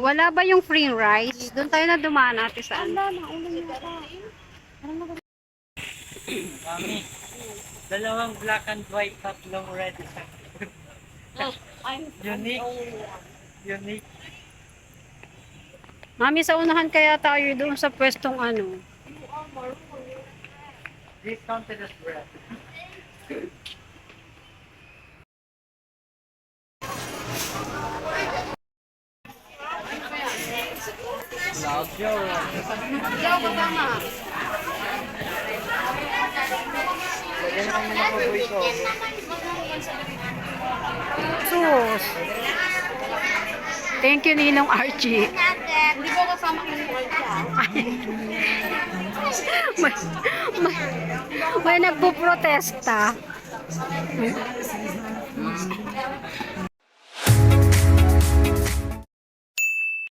Wala ba yung free rice? Doon tayo na dumaan natin saan. Mami, dalawang black and white, tatlong red. Unique. Unique. Mami, sa unahan kaya tayo doon sa pwestong ano. Discounted as bread. Loud Joe. Ikaw ba tama? Lagyan na kami ng voice over. Sus. Thank you, Ninong Archie. Hindi ko kasama yung may, may, may nagpo-protesta.